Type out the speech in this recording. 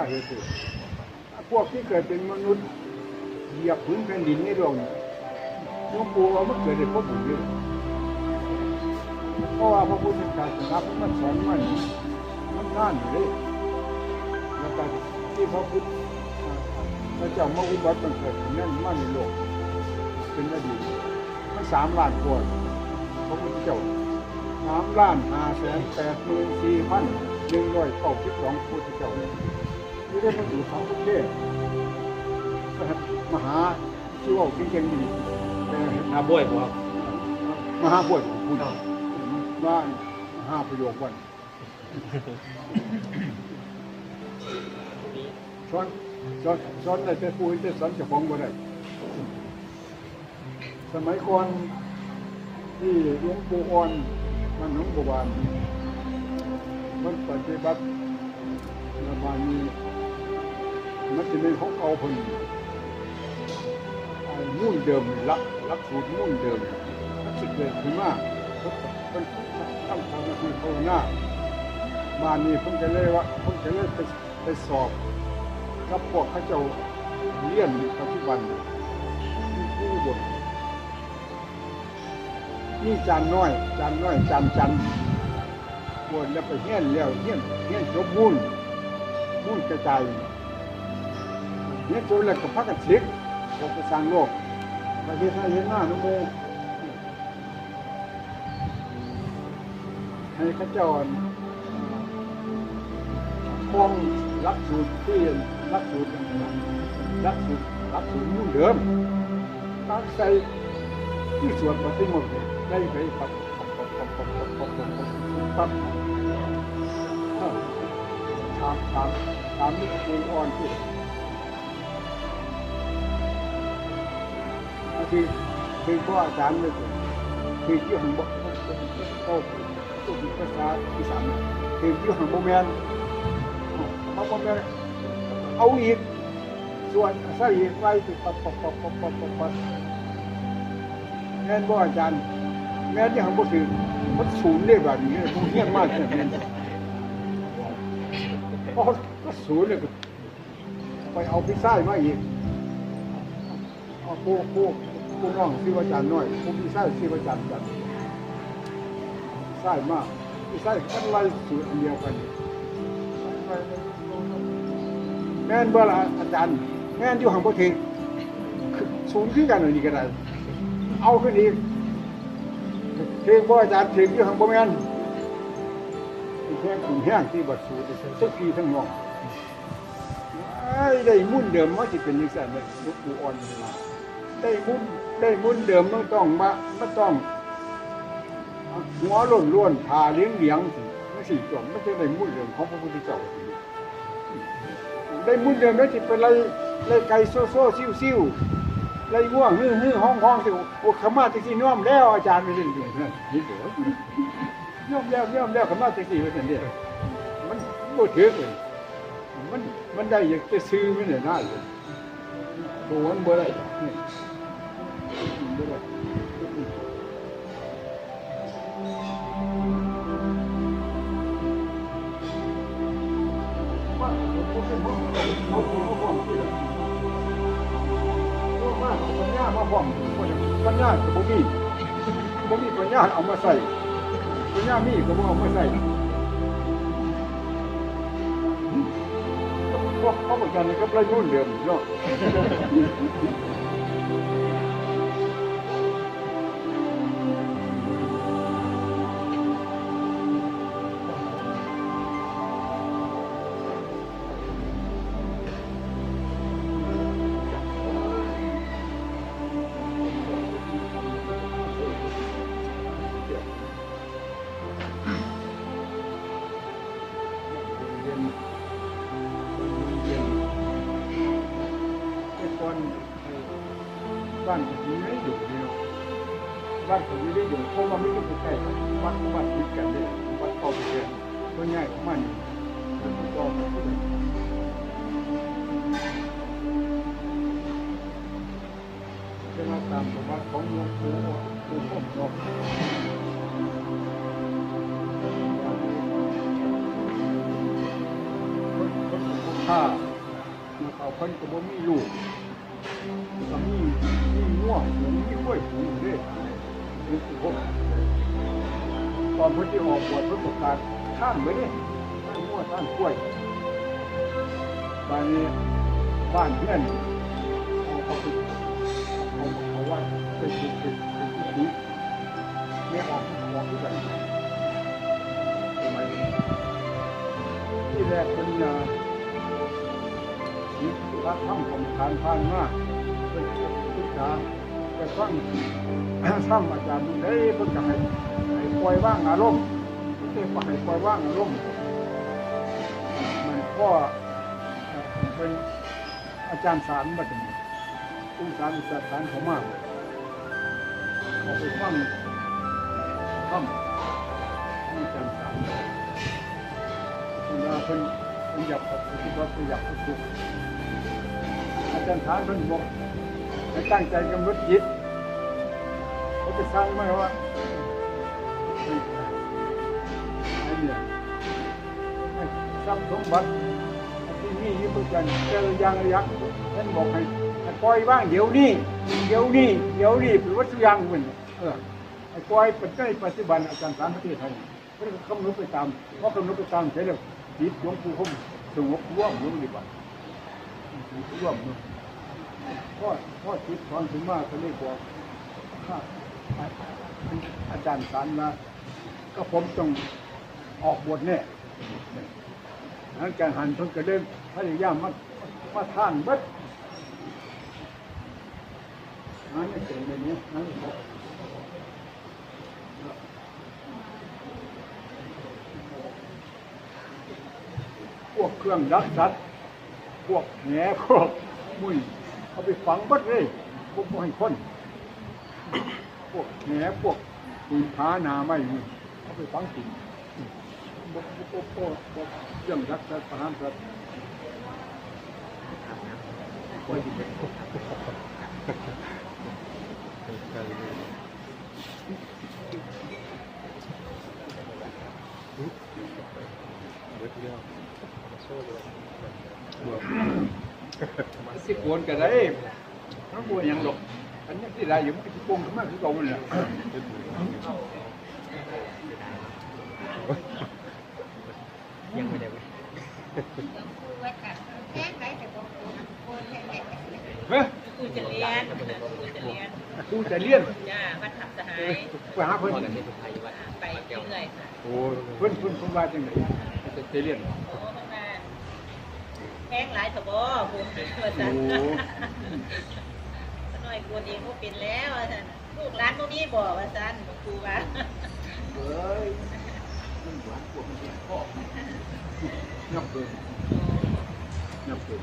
าเหตุพวกที่เกิดเป็นมนุษย์เหยียบพื้นแผ่นดินในดวงหลวงปู่เอามาเกิดในพวกบุญนี่เพราะว่าพระพุทธศาสนามันสอนมันมันน่านเลยแล้วก็ที่พระพุทธพระเจ้ามาอุบัติมันเกิดนั่นมาในโลก เป็นอดีตมันสามล้านคนพระพุทธเจ้าสามล้านห้าแสนแปดหมื่นสี่พันหนึ่งร้อยเก้าสิบสองพุทธเจ้า ที่ได้มาอยู่ทั้งประเทศมหาชื่อว่าที่เก่งดีแต่อาบ้วยบ่ครับมหาบวชของคุณบ้านมหาประโยควันสอนสอนสอนได้แต่ผู้ที่จะสอนเจ้าของบ่ได้สมัยก่อนที่หลวงปู่อ่อนมันหลวงปู่บานมันปฏิบัติประมาณนี้ มันจะเป็นของเอาเพิ่นมุ่นเดิมนี่ลักลักสูตรมุ่นเดิมมันจะเกิดขึ้นมาเพิ่นตั้งทำหน้าที่ภาวนามานี่เพิ่นจะเลยว่าเพิ่นจะเลยไปไปสอบกับพวกเขาเจ้าเรียนปัจจุบันมีผู้บทนี่จานน้อย จานน้อยจานจันบวชแล้วไปเฮี้ยนแล้วเฮี้ยนเฮี้ยนจบมุ่นมุ่นกระจาย เฮี้ยนจบแล้วก็พักกันเช็คออกไปสร้างโลกประเทศไทยเห็นหน้านุโมให้ข้าเจ้าคงรักสูตรที่รักสูตรรักสูตรรักสูตรมุ่นเดิมตั้งใจที่สวนมาที่หมดเลยได้ไปปับปับปับปับปับปับปับปับปับปับถามถามถามนี่คืออ่อนที่ คือคือพ่ออาจารย์เลยคือที่ของบอกเขาตัวภาษาอีสานคือที่ของโมเมนเขาโมเมนเอาอีกส่วนใส่อีกไว้ที่ปับปับปับปับปับปับปับแม่นบ่อาจารย์แม่นที่หังบ่ถึงมันศูนย์เลยแบบนี้ผมเฮียนมากแค่นั้นพอก็ศูนย์เลยไปเอาพิซซ่ามาอีกเอาผู้ผู้ ผู้น้องชื่อว่าอาจารย์น้อยผู้พิซซ่าชื่อว่าอาจารย์จันใช่มากพิซซ่ากันไล่สูตรอันเดียวกันแม่นบ่ละอาจารย์แม่นอยู่ห่างบ่ถึงศูนย์คือกันอันนี้ก็ได้เอาขึ้นอีกเพียงบ่อาจารย์เพียงอยู่ข้างบนแม่นแค่ขุนแห้งที่บัดสูดสักทีทั้งนองไอ้ได้มุ่นเดิมมันจะเป็นนิสัยเลยลูกปูอ่อนมา ได้มุ่นได้มุ่นเดิมมันต้องมาไม่ต้องหัวล้นล้วนผ่าเลี้ยงเลี้ยงสิไม่สี่จบไม่ใช่ได้มุ่นเดิมของพระพุทธเจ้าได้มุ่นเดิมแล้วจะเป็นไรไรไก่โซ่โซ่ซิ่วซิ่วไรง่วงฮือฮือห้องห้องสิโอ้ขมาติสีน้อมแล้วอาจารย์ไม่ได้เรื่องนั้นนี่เดี๋ยวน้อมแล้วน้อมแล้วขมาติสีไว้สันเดียวมันบ่ถือเลยมันมันได้อยากจะซื้อไม่ได้น่าเลยตัวมันบ่ได้ ปัญญามาพร้องปัญญากับบุมีบุมีปัญญาเอามาใส่ปัญญามีก็บ่เอามาใส่พวกเขาเหมือนกันกับไรยุ่นเดิมเนาะ บ้านผมไม่ได้อยู่เพราะว่าไม่ได้ใกล้ๆวัดวัดติดกันเลยวัดเอาไปเรียนก็ง่ายของมันมันก็ต่อกันเลยจะมาตามประวัติของหลวงปู่ปู่พ่อบอกคนคนสุขภถ้าเขาเพิ่นก็บ่มีลูกก็มีมีง่วงมีกล้วยหูเด้คือพวกตอนพิ่นที่ออกบวชพิ่นประกาศท่านไว้เด้ท่านง่วงท่านกล้วยบ้านนี้บ้านเพื่อนเอาเขาไปเอาเอาว่าเป็นเป็นเป็นเป็นที่ไม่ออกออกที่ไหนทำไมที่แรกเป็นเอ่อยึดรักทำของทานพานมากเป็นศึกษา แต่ฟังซ้ำอาจารย์ได้เพิ่งจะให้ให้ปล่อยว่างอารมณ์ไม่ใช่ว่าให้ปล่อยว่างอารมณ์มันก็เป็นอาจารย์สารมาถึงผู้สารสานเขามากเขาไปฟังทำอาจารย์สารเวลาเพิ่นเพิ่นอยากปฏิบัติอยากฝึกอาจารย์ฐานเพิ่นบอก ให้ตั้งใจกำหนดจิตเขาจะสร้างไหมว่าไอ้เนี่ยให้ทรัพย์สมบัติที่มีอยู่ทุกอย่างเจออย่างยักท่านบอกให้ให้ปล่อยบ้างเดี๋ยวนี้เดี๋ยวนี้เดี๋ยวนี้เป็นวัตถุยางเหมือนเออให้ปล่อยปัจจัยปัจจุบันอาจารย์ฐานประเทศไทยเพิ่นก็กำหนดไปตามเพราะกำหนดไปตามเสร็จแล้วจิตหลวงปู่คงสงบร่วมลงดีกว่าร่วมมือ พ่อพ่อคิดความถึงมากเขาเรียกว่าอาจารย์สารมาก็ผมต้องออกบทเนี่ยอาจารหันเพิ่งกระเด้งพยายามมามาท่านเบัดนั่นไม่เป็นแบบนี้นั่นพวกเครื่องดักสัตว์พวกแหนพวกมุ้ย เอาไปฝังบัดเลยพวกให้คนพวกแหนพวกปืนผาหนาไม่มีเอาไปฝังจริงบกบกบกบกเรื่องรักษาประหารสัตว์ไว้ที่เป็น สิโกนก็ได้มันบวยังหรอกอันนี้ที่ไรอยู่มันก็สิโกงขึ้นมาคือเก่าเลยยังไม่ได้เว้ยเฮ้ยกูจะเรียนกูจะเรียนกูจะเลี้ยนจ้าวัดทับสหาเอ้ยยไปหาเพิ่นพ่อกับเทพไทยวัดไปเรื่อยๆค่ะโอ้เพิ่นเพิ่นเพิ่นว่าจังไดจะจะเลี้ยนโอ้ข้างหน้า แห้งหลายทบอบุญเพื่อโอ้สันน้อยกวนเองก็เป็นแล้วท่านลูกร้านพวกนี้บอกว่าสันครูว่าเอ้ยมันหวานกว่ามันเป็นพ่อยับเกินยับเกิน